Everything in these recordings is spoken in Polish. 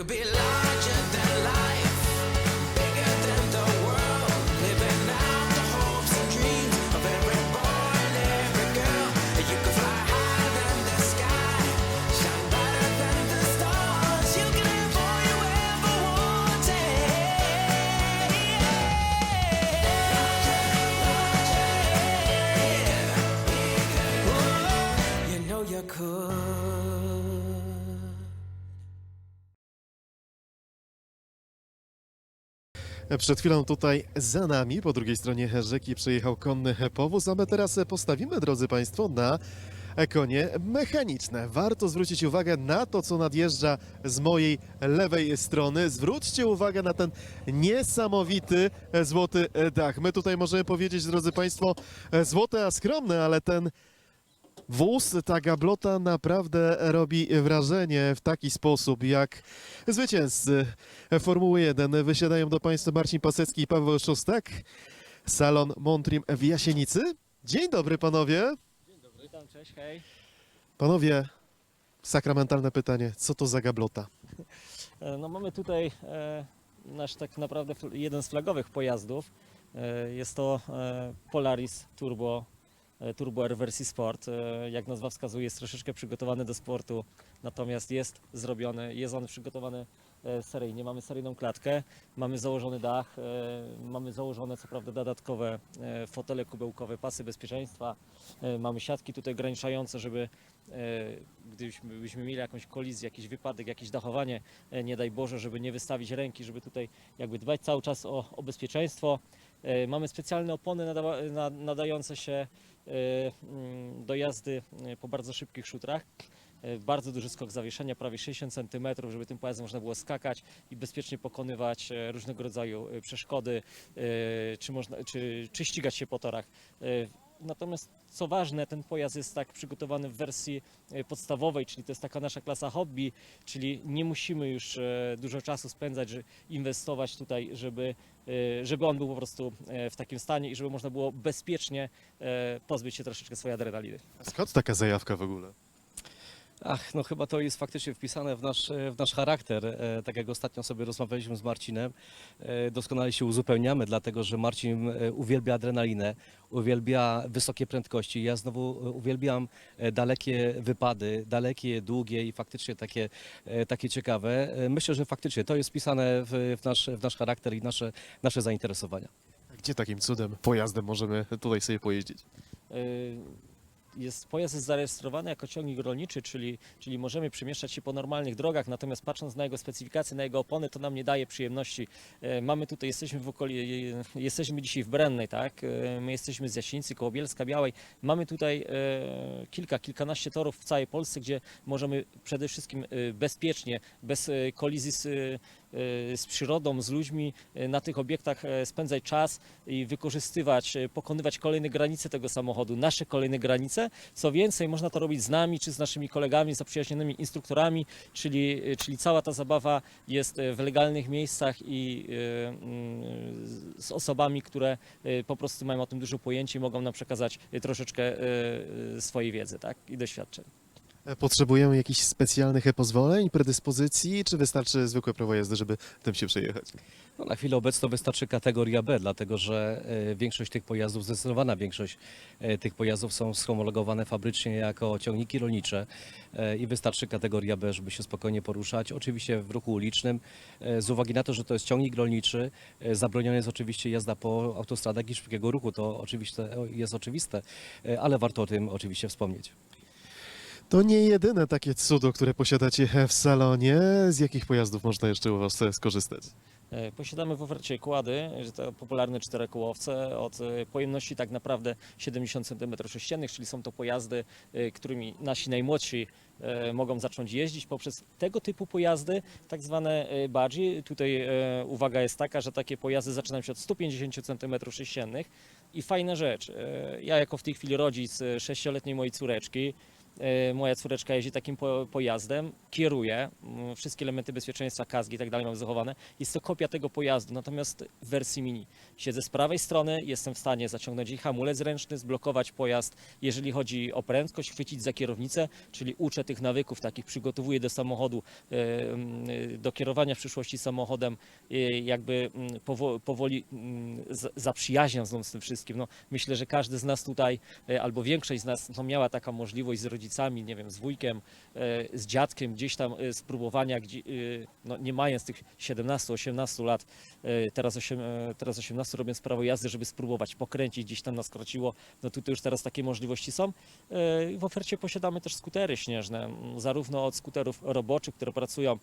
could be larger Przed chwilą tutaj za nami, po drugiej stronie rzeki, przejechał konny powóz, a my teraz postawimy, drodzy Państwo, na konie mechaniczne. Warto zwrócić uwagę na to, co nadjeżdża z mojej lewej strony. Zwróćcie uwagę na ten niesamowity złoty dach. My tutaj możemy powiedzieć, drodzy Państwo, złote, a skromne, ale ten Wóz, ta gablota naprawdę robi wrażenie w taki sposób, jak zwycięzcy Formuły 1. Wysiadają do Państwa Marcin Pasecki i Paweł Szostak. Salon Montrim w Jasienicy. Dzień dobry panowie. Witam, cześć, hej. Panowie, sakramentalne pytanie, co to za gablota? No mamy tutaj e, nasz tak naprawdę jeden z flagowych pojazdów. E, jest to e, Polaris Turbo, Turbo R wersji Sport. E, jak nazwa wskazuje, jest troszeczkę przygotowany do sportu, natomiast jest zrobiony, jest on przygotowany e, seryjnie. Mamy seryjną klatkę, mamy założony dach, e, mamy założone co prawda dodatkowe e, fotele kubełkowe, pasy bezpieczeństwa, e, mamy siatki tutaj ograniczające, żeby e, gdybyśmy byśmy mieli jakąś kolizję, jakiś wypadek, jakieś dachowanie, e, nie daj Boże, żeby nie wystawić ręki, żeby tutaj jakby dbać cały czas o, o bezpieczeństwo. E, Mamy specjalne opony nadające się e, mm, do jazdy e, po bardzo szybkich szutrach. Bardzo duży skok zawieszenia, prawie 60 cm, żeby tym pojazdem można było skakać i bezpiecznie pokonywać różnego rodzaju przeszkody, czy, można, czy, czy ścigać się po torach. Natomiast co ważne, ten pojazd jest tak przygotowany w wersji e, podstawowej, czyli to jest taka nasza klasa hobby, czyli nie musimy już e, dużo czasu spędzać, inwestować tutaj, żeby, e, żeby on był po prostu w takim stanie i żeby można było bezpiecznie pozbyć się troszeczkę swojej adrenaliny. A skąd taka zajawka w ogóle? Ach, no chyba to jest faktycznie wpisane w nasz, w nasz charakter. E, Tak jak ostatnio sobie rozmawialiśmy z Marcinem, e, doskonale się uzupełniamy, dlatego że Marcin e, uwielbia adrenalinę, uwielbia wysokie prędkości. Ja znowu uwielbiam dalekie wypady, dalekie, długie i faktycznie takie, takie ciekawe. Myślę, że faktycznie to jest wpisane w, w, nasz, w nasz charakter i nasze, nasze zainteresowania. Gdzie takim cudem, pojazdem możemy tutaj sobie pojeździć? Jest, pojazd jest zarejestrowany jako ciągnik rolniczy, czyli, czyli możemy przemieszczać się po normalnych drogach, natomiast patrząc na jego specyfikację, na jego opony, to nam nie daje przyjemności. E, Mamy tutaj, jesteśmy w okoli, e, jesteśmy dzisiaj w Brennej, tak? E, My jesteśmy z Jasińcy, koło Bielska Białej. Mamy tutaj e, kilka, kilkanaście torów w całej Polsce, gdzie możemy przede wszystkim bezpiecznie, bez kolizji z, z przyrodą, z ludźmi na tych obiektach spędzać czas i wykorzystywać, pokonywać kolejne granice tego samochodu, nasze kolejne granice. Co więcej, można to robić z nami, czy z naszymi kolegami, zaprzyjaźnionymi instruktorami, czyli, e, czyli cała ta zabawa jest e, w legalnych miejscach i e, mm, z osobami, które po prostu mają o tym dużo pojęcie i mogą nam przekazać troszeczkę swojej wiedzy tak? i doświadczeń. E, Potrzebujemy jakichś specjalnych pozwoleń, predyspozycji, czy wystarczy zwykłe prawo jazdy, żeby tym się przejechać? No, na chwilę obecną wystarczy kategoria B, dlatego że e, większość tych pojazdów, zdecydowana większość e, tych pojazdów są schomologowane fabrycznie jako ciągniki rolnicze e, i wystarczy kategoria B, żeby się spokojnie poruszać. Oczywiście w ruchu ulicznym, e, z uwagi na to, że to jest ciągnik rolniczy, e, zabroniona jest oczywiście jazda po autostradach i szybkiego ruchu, to oczywiście jest oczywiste, e, ale warto o tym oczywiście wspomnieć. To nie jedyne takie cudo, które posiadacie w salonie. Z jakich pojazdów można jeszcze u Was skorzystać? E, Posiadamy w ofercie kłady, to popularne czterokołowce od e, pojemności tak naprawdę 70 cm3, czyli są to pojazdy, e, którymi nasi najmłodsi mogą zacząć jeździć poprzez tego typu pojazdy, tak zwane budgie. Tutaj uwaga jest taka, że takie pojazdy zaczynają się od 150 cm3 i fajna rzecz. Ja jako w tej chwili rodzic sześcioletniej mojej córeczki, Moja córeczka jeździ takim po, pojazdem, kieruje, mm, wszystkie elementy bezpieczeństwa, kaski i tak dalej mam zachowane. Jest to kopia tego pojazdu, natomiast w wersji mini. Siedzę z prawej strony, jestem w stanie zaciągnąć jej hamulec ręczny, zblokować pojazd, jeżeli chodzi o prędkość, chwycić za kierownicę, czyli uczę tych nawyków takich, przygotowuję do samochodu, e, mm, do kierowania w przyszłości samochodem, jakby mm, powo- powoli mm, zaprzyjaźniam z tym wszystkim. No, myślę, że każdy z nas tutaj, albo większość z nas no, miała taką możliwość z rodzicami, nie wiem, z wujkiem, e, z dziadkiem gdzieś tam e, spróbowania, gdzie, e, no, nie mając tych 17-18 lat, e, teraz, osiem, e, teraz 18 robiąc prawo jazdy, żeby spróbować pokręcić, gdzieś tam nas krociło, no tutaj już teraz takie możliwości są. E, W ofercie posiadamy też skutery śnieżne, zarówno od skuterów roboczych, które pracują e,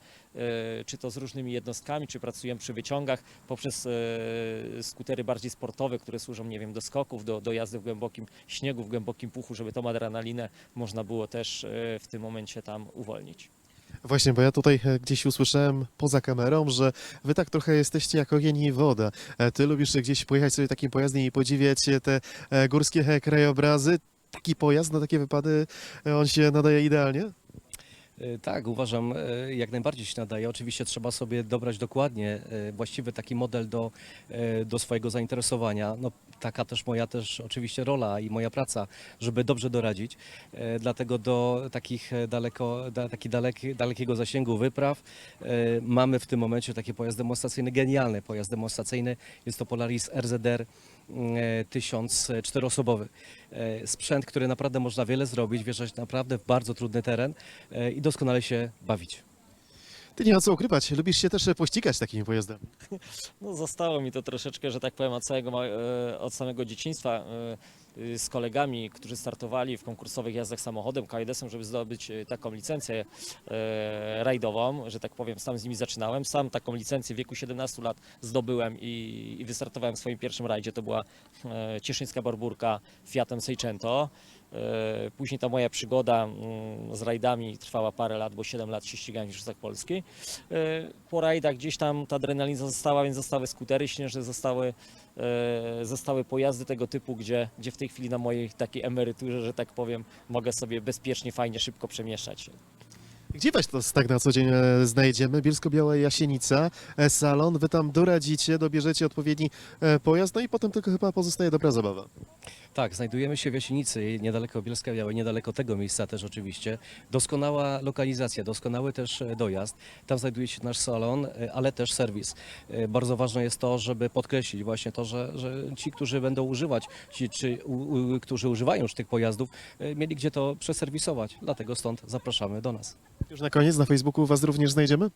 czy to z różnymi jednostkami, czy pracują przy wyciągach, poprzez e, skutery bardziej sportowe, które służą, nie wiem, do skoków, do, do jazdy w głębokim śniegu, w głębokim puchu, żeby tą adrenalinę można było też e, w tym momencie tam uwolnić. Właśnie, bo ja tutaj e, gdzieś usłyszałem poza kamerą, że wy tak trochę jesteście jak ogień i woda. E, Ty lubisz gdzieś pojechać sobie takim pojazdem i podziwiać te górskie krajobrazy. Taki pojazd na takie wypady, on się nadaje idealnie? E, Tak, uważam, e, jak najbardziej się nadaje. Oczywiście trzeba sobie dobrać dokładnie e, właściwy taki model do, do swojego zainteresowania. No, taka też moja też oczywiście rola i moja praca, żeby dobrze doradzić. Dlatego do takich daleko, da, taki daleki, dalekiego zasięgu wypraw mamy w tym momencie taki pojazd demonstracyjny, genialny pojazd demonstracyjny. Jest to Polaris RZR e, 1004-osobowy. E, Sprzęt, który naprawdę można wiele zrobić, wjeżdżać naprawdę w bardzo trudny teren e, i doskonale się bawić. Ty nie ma co ukrywać, lubisz się też pościgać takimi pojazdami. No, zostało mi to troszeczkę, że tak powiem, od, e, od samego dzieciństwa e, e, z kolegami, którzy startowali w konkursowych jazdach samochodem K1-em, żeby zdobyć taką licencję rajdową, że tak powiem, sam z nimi zaczynałem. Sam taką licencję w wieku 17 lat zdobyłem i, i wystartowałem w swoim pierwszym rajdzie. To była Cieszyńska Barburka Fiatem Seicento. E, Później ta moja przygoda mm, z rajdami trwała parę lat, bo 7 lat się ścigałem w Mistrzostwach Polski. E, Po rajdach gdzieś tam ta adrenalina została, więc zostały skutery śnieżne, zostały, e, zostały pojazdy tego typu, gdzie, gdzie w tej chwili na mojej takiej emeryturze, że tak powiem, mogę sobie bezpiecznie, fajnie, szybko przemieszczać. Gdzie was to tak na co dzień znajdziemy? Bielsko-Biała Jasienica, salon, wy tam doradzicie, dobierzecie odpowiedni pojazd, no i potem tylko chyba pozostaje dobra zabawa. Tak, znajdujemy się w Jasienicy, niedaleko Bielska Białej, niedaleko tego miejsca też oczywiście. Doskonała lokalizacja, doskonały też e, dojazd. Tam znajduje się nasz salon, e, ale też serwis. E, Bardzo ważne jest to, żeby podkreślić właśnie to, że, że ci, którzy będą używać, ci, czy, u, u, którzy używają już tych pojazdów, mieli gdzie to przeserwisować. Dlatego stąd zapraszamy do nas. Już na koniec na Facebooku was również znajdziemy?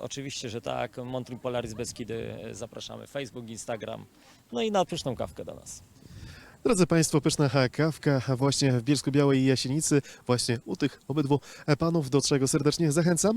Oczywiście, że tak, Montreal Polaris Beskidy, zapraszamy, Facebook, Instagram, no i na pyszną kawkę do nas. Drodzy Państwo, pyszna kawka właśnie w Bielsku-Białej Jasienicy, właśnie u tych obydwu panów, do czego serdecznie zachęcam.